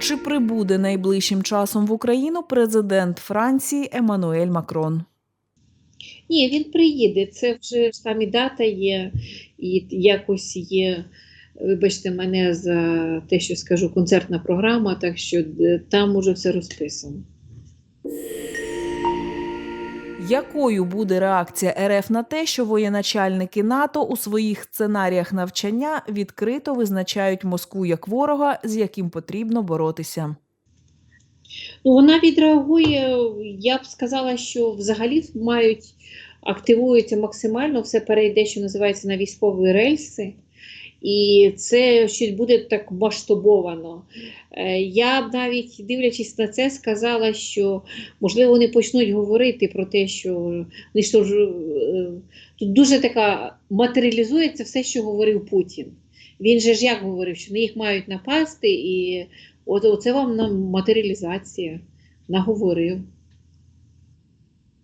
Чи прибуде найближчим часом в Україну президент Франції Еммануель Макрон? Ні, він приїде. Це вже самі дата є, і якось є. Вибачте мене за те, що скажу, концертна програма, так що е, там уже все розписано. Якою буде реакція РФ на те, що воєначальники НАТО у своїх сценаріях навчання відкрито визначають Москву як ворога, з яким потрібно боротися? Ну, вона відреагує, я б сказала, що взагалі мають активується максимально, все перейде, що називається на військові рельси. І це щось буде так масштабовано. Е, Я б навіть дивлячись на це, сказала, що можливо вони почнуть говорити про те, що вони ж е, тут дуже така матеріалізується все, що говорив Путін. Він же ж як говорив, що на їх мають напасти, і от оце вам нам матеріалізація наговорив.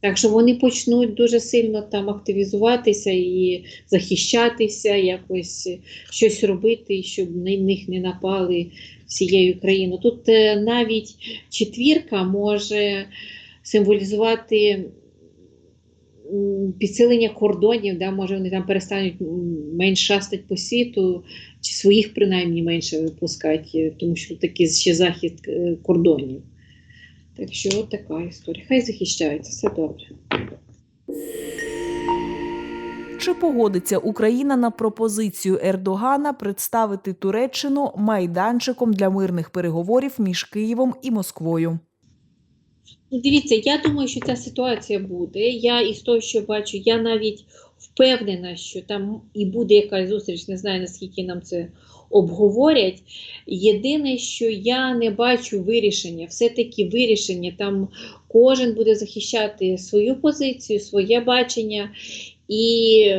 Так що вони почнуть дуже сильно там активізуватися і захищатися, якось щось робити, щоб на них не напали всією країною. Тут е, навіть четвірка може символізувати підсилення кордонів, да, може вони там перестануть менш шастати по світу, чи своїх принаймні менше випускати, тому що такий ще захід е, кордонів. Так що от така історія. Хай захищається, все добре. Чи погодиться Україна на пропозицію Ердогана представити Туреччину майданчиком для мирних переговорів між Києвом і Москвою? Ну, дивіться, я думаю, що ця ситуація буде. Я із того, що бачу, я навіть впевнена, що там і буде якась зустріч, не знаю, наскільки нам це обговорять. Єдине, що я не бачу вирішення, все-таки вирішення, там кожен буде захищати свою позицію, своє бачення. І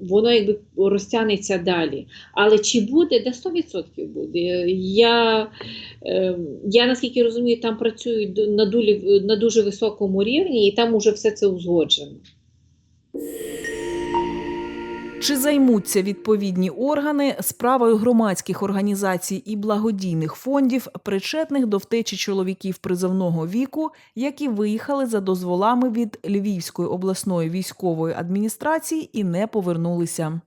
воно якби розтягнеться далі. Але чи буде, де 100% буде. Я, е, я наскільки розумію, там працюють на, дулі, на дуже високому рівні, і там уже все це узгоджено. Чи займуться відповідні органи справою громадських організацій і благодійних фондів, причетних до втечі чоловіків призовного віку, які виїхали за дозволами від Львівської обласної військової адміністрації і не повернулися?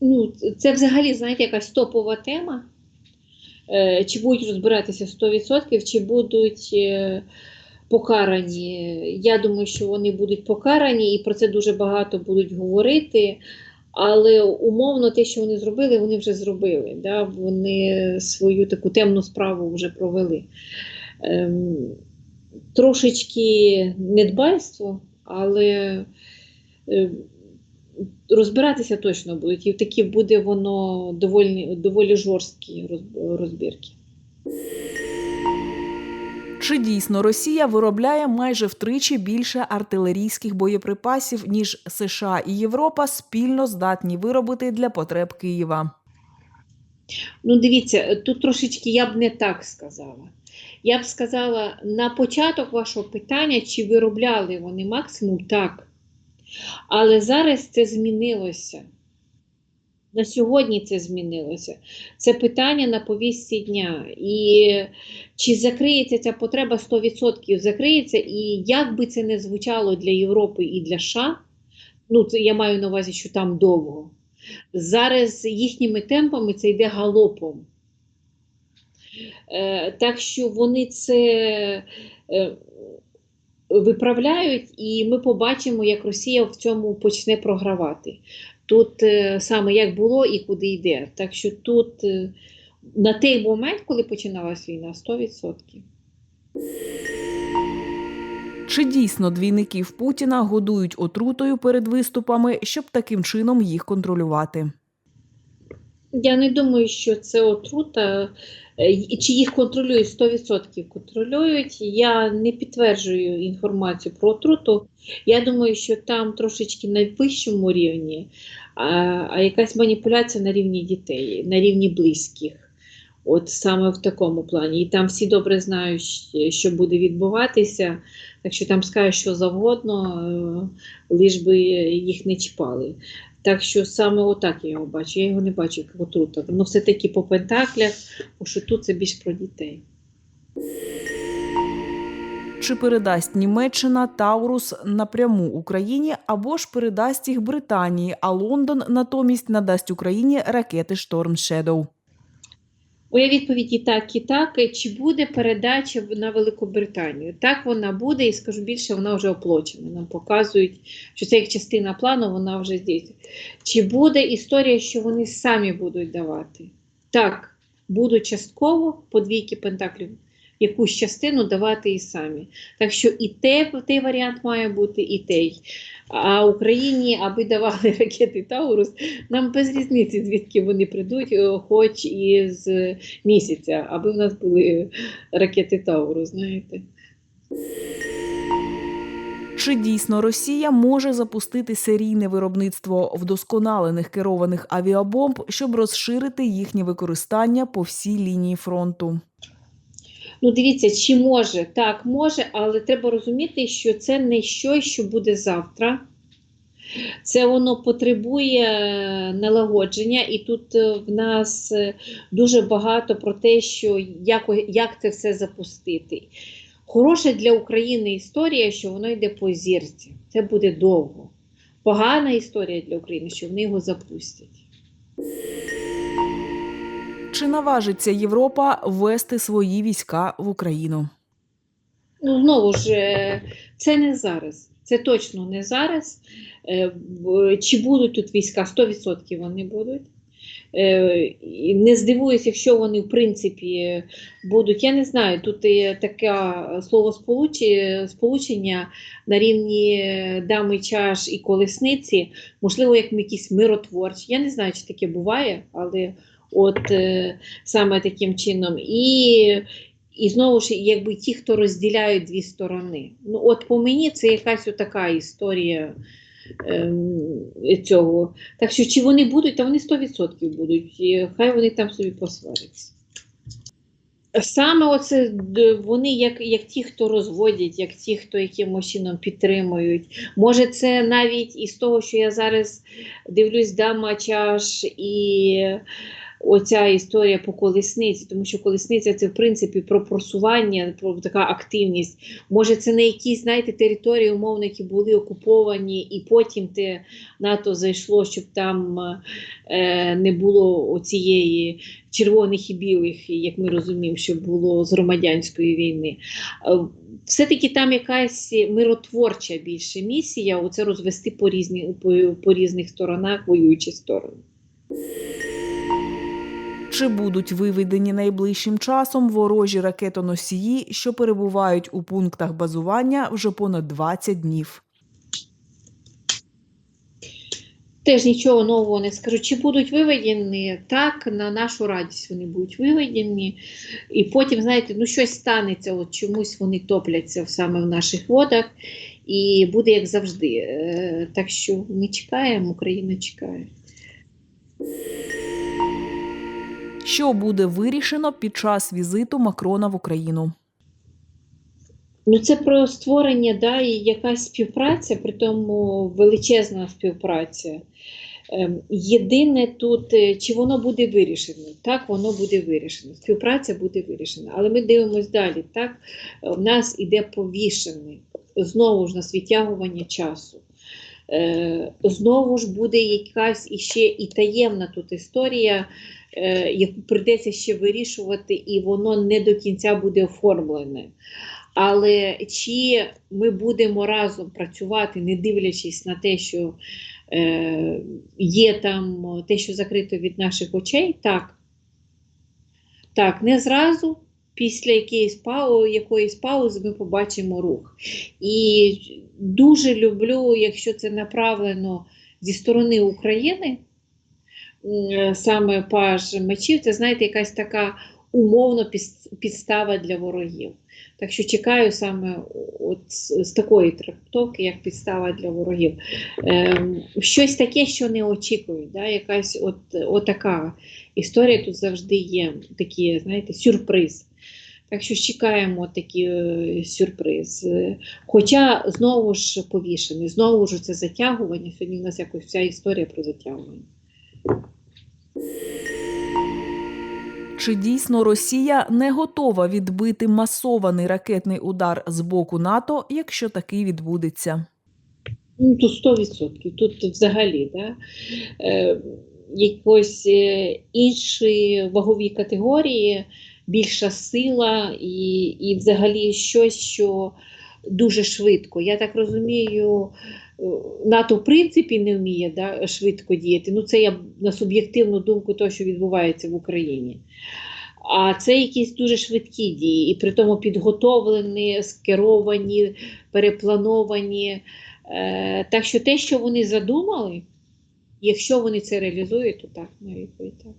Ну, це взагалі, знаєте, якась топова тема. Е, Чи будуть розбиратися 100%, чи будуть е, покарані. Я думаю, що вони будуть покарані, і про це дуже багато будуть говорити. Але умовно, те, що вони зробили, вони вже зробили. Да? Вони свою таку темну справу вже провели. Ем, трошечки недбальство, але е, розбиратися точно будуть. І такі буде воно доволі, доволі жорсткі розбірки. Чи дійсно Росія виробляє майже втричі більше артилерійських боєприпасів, ніж США і Європа спільно здатні виробити для потреб Києва? Ну, дивіться, тут трошечки я б не так сказала. Я б сказала, на початок вашого питання, чи виробляли вони максимум, так. Але зараз це змінилося. На сьогодні це змінилося. Це питання на повістці дня. І чи закриється ця потреба 100% закриється, і як би це не звучало для Європи і для США, ну це я маю на увазі, що там довго. Зараз їхніми темпами це йде галопом. Е, так що вони це е, виправляють, і ми побачимо, як Росія в цьому почне програвати. Тут е, саме як було і куди йде. Так що тут е, на той момент, коли починалась війна, 100%. Чи дійсно двійників Путіна годують отрутою перед виступами, щоб таким чином їх контролювати? Я не думаю, що це отрута. Е, Чи їх контролюють 100% контролюють. Я не підтверджую інформацію про отруту. Я думаю, що там трошечки на вищому рівні, а, а якась маніпуляція на рівні дітей, на рівні близьких. От саме в такому плані. І там всі добре знають, що буде відбуватися. Так що там скажуть що завгодно, е, лиш би їх не чіпали. Так що саме отак я його бачу. Я його не бачу як отрута. Воно все-таки по пентаклях, що тут це більш про дітей. Чи передасть Німеччина Таурус напряму Україні або ж передасть їх Британії, а Лондон натомість надасть Україні ракети Storm Shadow? Моя відповідь і так, і так. Чи буде передача на Великобританію? Так вона буде, і скажу більше, вона вже оплачена. Нам показують, що це як частина плану, вона вже здійснює. Чи буде історія, що вони самі будуть давати? Так, будуть частково по двійки пентаклів якусь частину давати і самі. Так що і те, той варіант має бути, і той. А Україні, аби давали ракети Таурус, нам без різниці, звідки вони прийдуть, е, хоч і з місяця, аби в нас були ракети Тауру, знаєте. Чи дійсно Росія може запустити серійне виробництво вдосконалених керованих авіабомб, щоб розширити їхнє використання по всій лінії фронту? Ну, дивіться, чи може? Так, може, але треба розуміти, що це не щось, що буде завтра. Це воно потребує е, налагодження, і тут е, в нас е, дуже багато про те, що як, як це все запустити. Хороша для України історія, що воно йде по зірці. Це буде довго. Погана історія для України, що вони його запустять. Чи наважиться Європа ввести свої війська в Україну? Ну, знову ж, е, це не зараз. Це точно не зараз. Е, Чи будуть тут війська? 100% вони будуть. Е, Не здивуюся, якщо вони, в принципі, будуть. Я не знаю, тут є таке слово сполучення на рівні дами чаш і колесниці, можливо, як якісь миротворчі. Я не знаю, чи таке буває, але от е, саме таким чином. І і знову ж, якби ті, хто розділяють дві сторони. Ну, от по мені це якась така історія ем, цього. Так що, чи вони будуть, та вони 100% будуть. І хай вони там собі посваряться. Саме оце вони, як, як ті, хто розводять, як ті, хто якимось чином підтримують. Може, це навіть із того, що я зараз дивлюсь дама чаш і оця історія по колесниці, тому що колесниця це в принципі про просування, про така активність. Може, це не якісь, знаєте, території, умовно, які були окуповані, і потім те НАТО зайшло, щоб там е, не було оцієї червоних і білих, як ми розуміємо, що було з громадянської війни. Е, Все-таки там якась миротворча більше місія, оце розвести по, різні, по, по різних сторонах воюючі сторони. Чи будуть виведені найближчим часом ворожі ракетоносії, що перебувають у пунктах базування вже понад 20 днів? Теж нічого нового не скажу. Чи будуть виведені? Так, на нашу радість вони будуть виведені. І потім, знаєте, ну щось станеться, от чомусь вони топляться саме в наших водах, і буде як завжди. Е, Так що ми чекаємо, Україна чекає. Що буде вирішено під час візиту Макрона в Україну? Ну, це про створення, да, і якась співпраця, при тому величезна співпраця. Ем, Єдине тут, е, чи воно буде вирішено? Так, воно буде вирішено. Співпраця буде вирішена. Але ми дивимося далі. Так, в нас іде повішене, знову ж нас відтягування часу. Е, Знову ж буде якась іще і таємна тут історія, е, яку прийдеться ще вирішувати, і воно не до кінця буде оформлене. Але чи ми будемо разом працювати, не дивлячись на те, що е, є там те, що закрито від наших очей, так. Так, не зразу. Після якоїсь паузи, ми побачимо рух. І дуже люблю, якщо це направлено зі сторони України, саме паж мечів, це знаєте, якась така умовно підстава для ворогів. Так що чекаю саме от з такої трактовки, як підстава для ворогів. Ем, щось таке, що не очікують. Да? Якась от, от така історія тут завжди є, такі, знаєте, сюрприз. Так що чекаємо такий е, сюрприз. Хоча знову ж повішений, знову ж це затягування. Сьогодні у нас якось вся історія про затягування. Чи дійсно Росія не готова відбити масований ракетний удар з боку НАТО, якщо такий відбудеться? Ну, тут 100%. Тут взагалі да, е, якось е, інші вагові категорії, більша сила і, і взагалі щось, що дуже швидко. Я так розумію, е, НАТО в принципі не вміє да, швидко діяти. Ну, це я на суб'єктивну думку того, що відбувається в Україні. А це якісь дуже швидкі дії, і при тому підготовлені, скеровані, переплановані. Е, так що те, що вони задумали, якщо вони це реалізують, то так, відповідь так.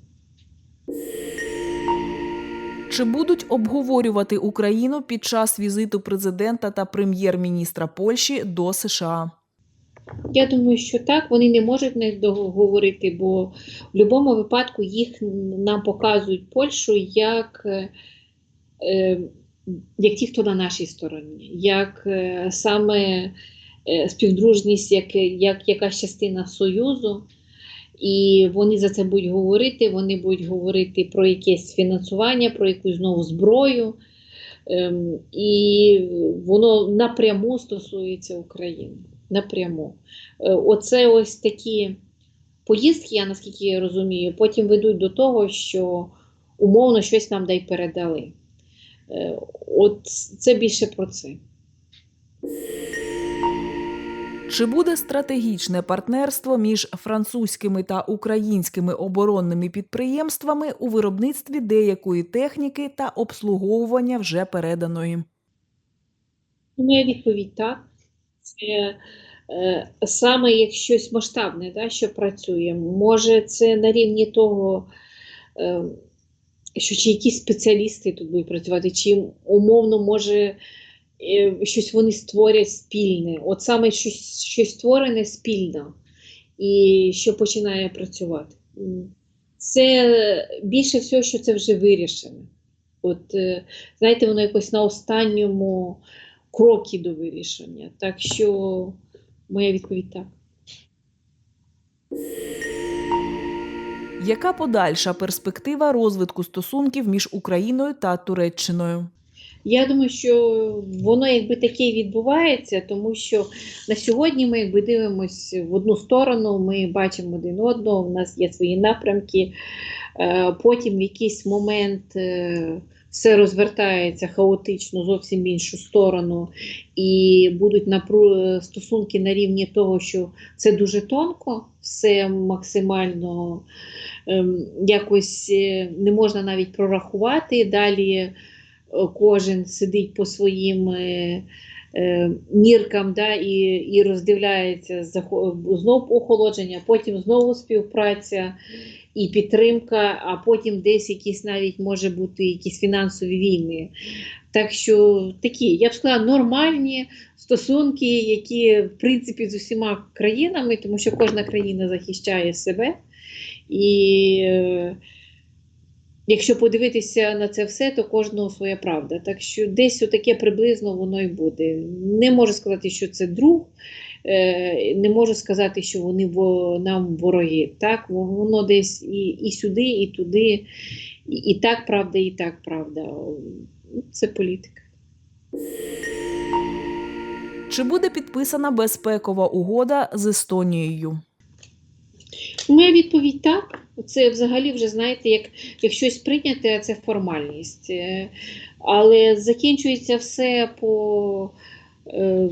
Чи будуть обговорювати Україну під час візиту президента та прем'єр-міністра Польщі до США? Я думаю, що так, вони не можуть не договорити, бо в будь-якому випадку їх нам показують Польщу як, е, е, як ті, хто на нашій стороні, як е, саме співдружність, як, як якась частина Союзу. І вони за це будуть говорити, вони будуть говорити про якесь фінансування, про якусь знову зброю. Ем, і воно напряму стосується України. Напряму. Е, Оце ось такі поїздки, я наскільки я розумію, потім ведуть до того, що умовно щось нам дай передали. Е, От це більше про це. Чи буде стратегічне партнерство між французькими та українськими оборонними підприємствами у виробництві деякої техніки та обслуговування вже переданої? Моя відповідь так. Це е, саме як щось масштабне, да, що працює. Може, це на рівні того, е, що чи якісь спеціалісти тут будуть працювати, чи умовно, може, щось вони створять спільне. От саме щось, щось створене спільно і що починає працювати. Це більше всього, що це вже вирішено. От, е, знаєте, воно якось на останньому кроки до вирішення. Так що моя відповідь так. Яка подальша перспектива розвитку стосунків між Україною та Туреччиною? Я думаю, що воно якби таке відбувається, тому що на сьогодні ми якби дивимось в одну сторону, ми бачимо один одного, у нас є свої напрямки. Е, Потім в якийсь момент е, все розвертається хаотично зовсім в іншу сторону, і будуть напру... стосунки на рівні того, що це дуже тонко, все максимально ем, якось е, не можна навіть прорахувати. Далі кожен сидить по своїм е, е, міркам да, і, і роздивляється захо- знов охолодження, потім знову співпраця і підтримка, а потім десь якісь навіть може бути якісь фінансові війни. Так що такі, я б сказала, нормальні стосунки, які в принципі з усіма країнами, тому що кожна країна захищає себе. І е, якщо подивитися на це все, то кожного своя правда. Так що десь таке приблизно воно і буде. Не можу сказати, що це друг, е, не можу сказати, що вони нам вороги. Так, воно десь і, і сюди, і туди, і, і так правда, і так правда. Це політика. Чи буде підписана безпекова угода з Естонією? Моя відповідь так. Це взагалі вже знаєте, як, як щось прийняте, це формальність. Е, Але закінчується все по е,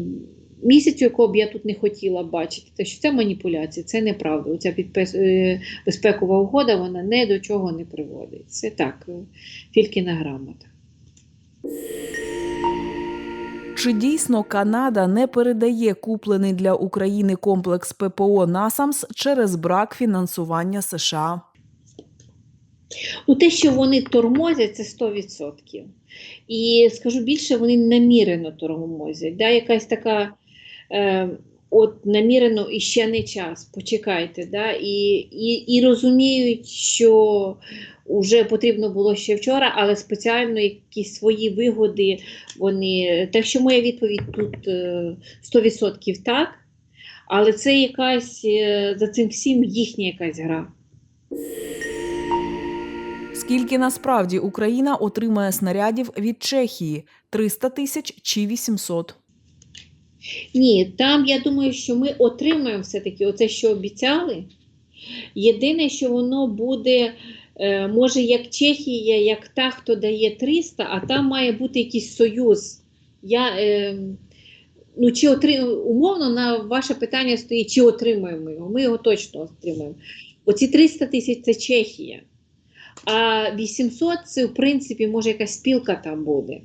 місяцю, якого б я тут не хотіла бачити. Те, що це маніпуляція, це неправда. Оця підпис, е, безпекова угода вона не до чого не приводить. Це так, е, тільки на грамотах. Чи дійсно Канада не передає куплений для України комплекс ППО НАСАМС через брак фінансування США? У те, що вони тормозять, це 100%. І скажу більше, вони намірено тормозять. Да? Якась така е, от намірено і ще не час, почекайте, да? і, і, і розуміють, що вже потрібно було ще вчора, але спеціально якісь свої вигоди вони. Так що моя відповідь тут е, 100% так. Але це якась е, за цим всім їхня якась гра. Скільки насправді Україна отримає снарядів від Чехії 300 тисяч чи 800? Ні, там я думаю, що ми отримаємо все-таки оце, що обіцяли. Єдине, що воно буде, е, може, як Чехія, як та, хто дає 300, а там має бути якийсь союз. Я, е, ну, чи отри... Умовно, на ваше питання стоїть, чи отримаємо його. Ми його точно отримаємо. Оці 300 тисяч це Чехія. А 800 це, в принципі, може якась спілка там буде.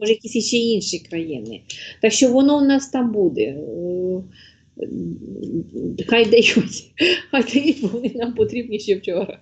Може, якісь ще інші країни. Так що воно в нас там буде. Е, Хай дають, хай дають, вони нам потрібні ще вчора.